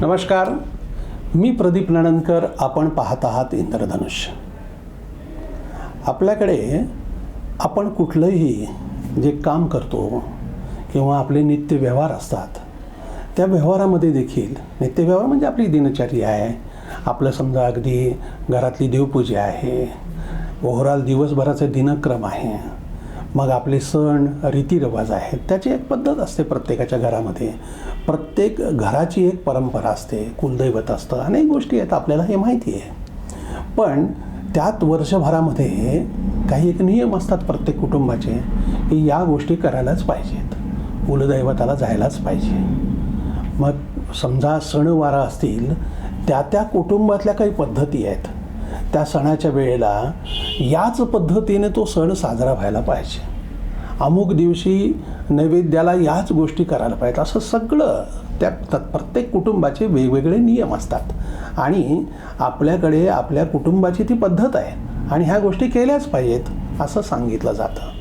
नमस्कार. मी प्रदीप नणनकर आपण पाहत आहात इंद्रधनुष्य. आपल्याकडे आपण कुठलंही जे काम करतो किंवा आपले नित्य व्यवहार असतात त्या व्यवहारामध्ये देखील नित्य व्यवहार म्हणजे आपली दिनचर्या आहे. आपलं समजा अगदी घरातली देवपूजा आहे ओव्हरऑल दिवसभराचं दिनक्रम आहे. मग आपले सण रीतिरिवाज आहेत त्याची एक पद्धत असते प्रत्येकाच्या घरामध्ये. प्रत्येक घराची एक परंपरा असते कुलदैवत असतं अनेक गोष्टी आहेत आपल्याला हे माहिती आहे. पण त्यात वर्षभरामध्ये काही एक नियम असतात प्रत्येक कुटुंबाचे की या गोष्टी करायलाच पाहिजेत. कुलदैवताला जायलाच पाहिजे. मग समजा सणवारा असतील त्या त्या कुटुंबातल्या काही पद्धती आहेत. त्या सणाच्या वेळेला याच पद्धतीने तो सण साजरा व्हायला पाहिजे. अमुक दिवशी नैवेद्याला याच गोष्टी करायला पाहिजेत. असं सगळं त्या प्रत्येक कुटुंबाचे वेगवेगळे नियम असतात. आणि आपल्याकडे आपल्या कुटुंबाची ती पद्धत आहे आणि ह्या गोष्टी केल्याच पाहिजेत असं सांगितलं जातं.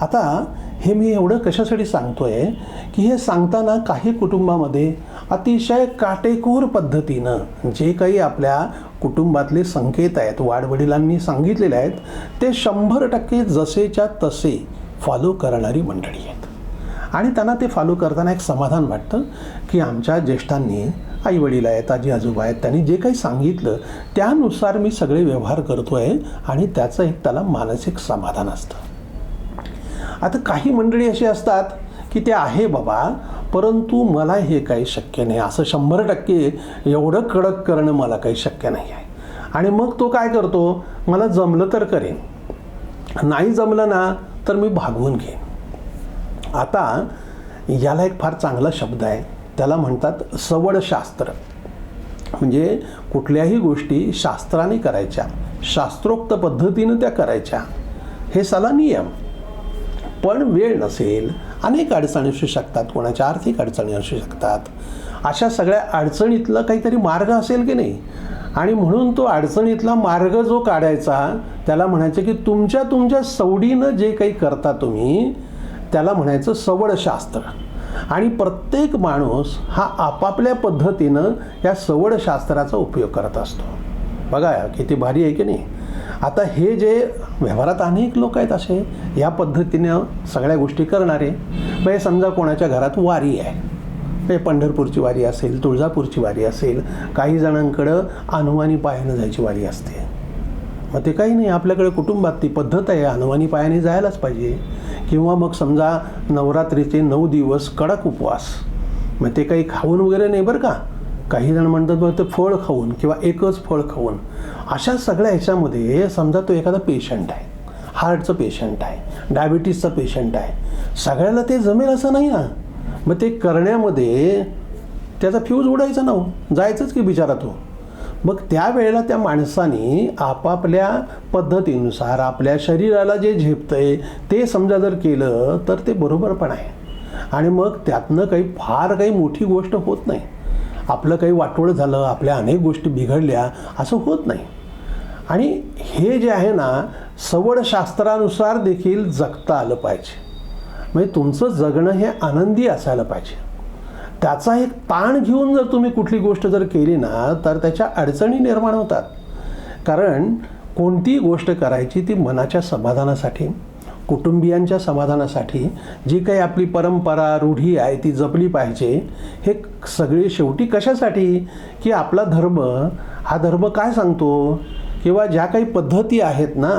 आता हे मी एवढं कशासाठी सांगतोय की हे सांगताना काही कुटुंबामध्ये अतिशय काटेकोर पद्धतीनं जे काही आपल्या कुटुंबातले संकेत आहेत वाडवडिलांनी सांगितलेले आहेत ते शंभर टक्के जसेच्या तसे फॉलो करणारी मंडळी आहेत. आणि त्यांना ते फॉलो करताना एक समाधान वाटतं की आमच्या ज्येष्ठांनी आई वडील आहेत आजी आजोबा आहेत त्यांनी जे काही सांगितलं त्यानुसार मी सगळे व्यवहार करतो आहे आणि त्याचं एक त्याला मानसिक समाधान असतं. आता काही मंडळी अशी असतात की ते आहे बाबा परंतु मला हे काही शक्य नाही. असं शंभर टक्के एवढं कडक करणं मला काही शक्य नाही आहे. आणि मग तो काय करतो? मला जमलं तर करेन. नाही जमलं ना तर मी भागवून घेईन. आता याला एक फार चांगला शब्द आहे. त्याला म्हणतात सवडशास्त्र म्हणजे कुठल्याही गोष्टी शास्त्राने करायच्या. शास्त्रोक्त पद्धतीनं त्या करायच्या. हे साला नियम. पण वेळ नसेल अनेक अडचणी असू शकतात कोणाच्या आर्थिक अडचणी असू शकतात. अशा सगळ्या अडचणीतला काहीतरी मार्ग असेल की नाही? आणि म्हणून तो अडचणीतला मार्ग जो काढायचा त्याला म्हणायचं की तुमच्या तुमच्या सवडीनं जे काही करता तुम्ही त्याला म्हणायचं सवडशास्त्र. आणि प्रत्येक माणूस हा आपापल्या पद्धतीनं या सवडशास्त्राचा उपयोग करत असतो. बघा किती भारी आहे की नाही? आता हे जे व्यवहारात अनेक लोक आहेत असे या पद्धतीनं सगळ्या गोष्टी करणारे म्हणजे समजा कोणाच्या घरात वारी आहे. म्हणजे पंढरपूरची वारी असेल तुळजापूरची वारी असेल काही जणांकडं अनुवानी पायानं जायची वारी असते. मग ते काही नाही आपल्याकडे कुटुंबात ती पद्धत आहे अनुमानी पायाने जायलाच पाहिजे. किंवा मग समजा नवरात्रीचे नऊ दिवस कडक उपवास. मग ते काही खाऊन वगैरे नाही बरं का? काही जण म्हणतात बघ ते फळ खाऊन किंवा एकच फळ खाऊन. अशा सगळ्या ह्याच्यामध्ये समजा तो एखादा पेशंट आहे. हार्टचं पेशंट आहे. डायबिटीसचा पेशंट आहे. सगळ्याला ते जमेल असं नाही ना. मग ते करण्यामध्ये त्याचा फ्यूज उडायचा ना हो. जायचंच की बिचारा तो. मग त्यावेळेला त्या माणसाने आपापल्या पद्धतीनुसार आपल्या शरीराला जे झेपतंय ते समजा जर केलं तर ते बरोबर पण आहे. आणि मग त्यातनं काही फार काही मोठी गोष्ट होत नाही. आपलं काही वाटोळं झालं आपल्या अनेक गोष्टी बिघडल्या असं होत नाही. आणि हे जे आहे ना सवडशास्त्रानुसार देखील जगता आलं पाहिजे. म्हणजे तुमचं जगणं हे आनंदी असायला पाहिजे. त्याचा एक ताण घेऊन जर तुम्ही कुठली गोष्ट जर केली ना तर त्याच्या अडचणी निर्माण होतात. कारण कोणतीही गोष्ट करायची ती मनाच्या समाधानासाठी. कुटुंबियांच्या समाधानासाठी जी काही आपली परंपरा रूढी आहे ती जपली पाहिजे हे सगळे शेवटी कशासाठी? की आपला धर्म हा धर्म काय सांगतो? किंवा ज्या काही पद्धती आहेत ना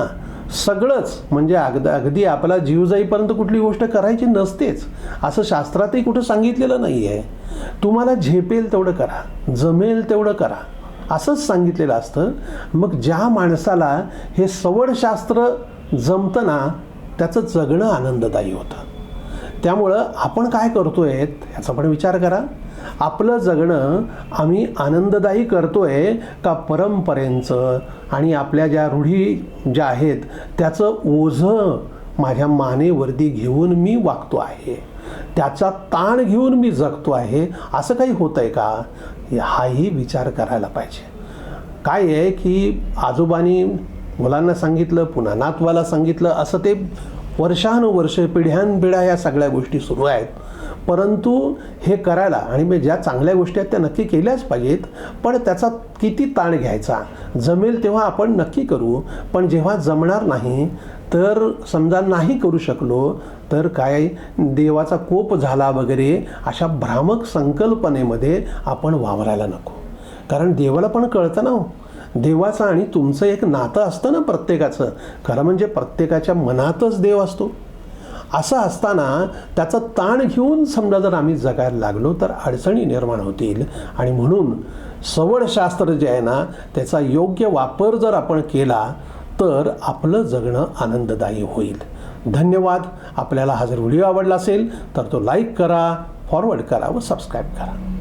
सगळंच म्हणजे अगद अगदी आपला जीव जाईपर्यंत कुठली गोष्ट करायची नसतेच असं शास्त्रातही कुठं सांगितलेलं नाही आहे तुम्हाला झेपेल तेवढं करा जमेल तेवढं करा असंच सांगितलेलं असतं. मग ज्या माणसाला हे सवडशास्त्र जमतं ना त्याचं जगणं आनंददायी होतं. त्यामुळं आपण काय करतो आहे ह्याचा पण विचार करा. आपलं जगणं आम्ही आनंददायी करतो आहे का परंपरेचं आणि आपल्या ज्या रूढी ज्या आहेत त्याचं ओझं माझ्या मानेवरती घेऊन मी वागतो आहे. त्याचा ताण घेऊन मी जगतो आहे असं काही होतं आहे का? हाही विचार करायला पाहिजे. काय आहे की आजोबांनी मुलांना सांगितलं पुन्हा नातवाला सांगितलं असं ते वर्षानुवर्ष पिढ्यानपिढ्या या सगळ्या गोष्टी सुरू आहेत. परंतु हे करायला आणि मी ज्या चांगल्या गोष्टी आहेत त्या नक्की केल्याच पाहिजेत पण त्याचा किती ताण घ्यायचा? जमेल तेव्हा आपण नक्की करू पण जेव्हा जमणार नाही तर समजा नाही करू शकलो तर काय देवाचा कोप झाला वगैरे अशा भ्रामक संकल्पनेमध्ये आपण वावरायला नको. कारण देवाला पण कळतं ना हो. देवाचं आणि तुमचं एक नातं असतं ना प्रत्येकाचं. खरं म्हणजे प्रत्येकाच्या मनातच देव असतो. असं असताना त्याचा ताण घेऊन समजा जर आम्ही जगायला लागलो तर अडचणी निर्माण होतील. आणि म्हणून सवडशास्त्र जे आहे ना त्याचा योग्य वापर जर आपण केला तर आपलं जगणं आनंददायी होईल. धन्यवाद. आपल्याला हा जर व्हिडिओ आवडला असेल तर तो लाईक करा फॉरवर्ड करा व सबस्क्राईब करा.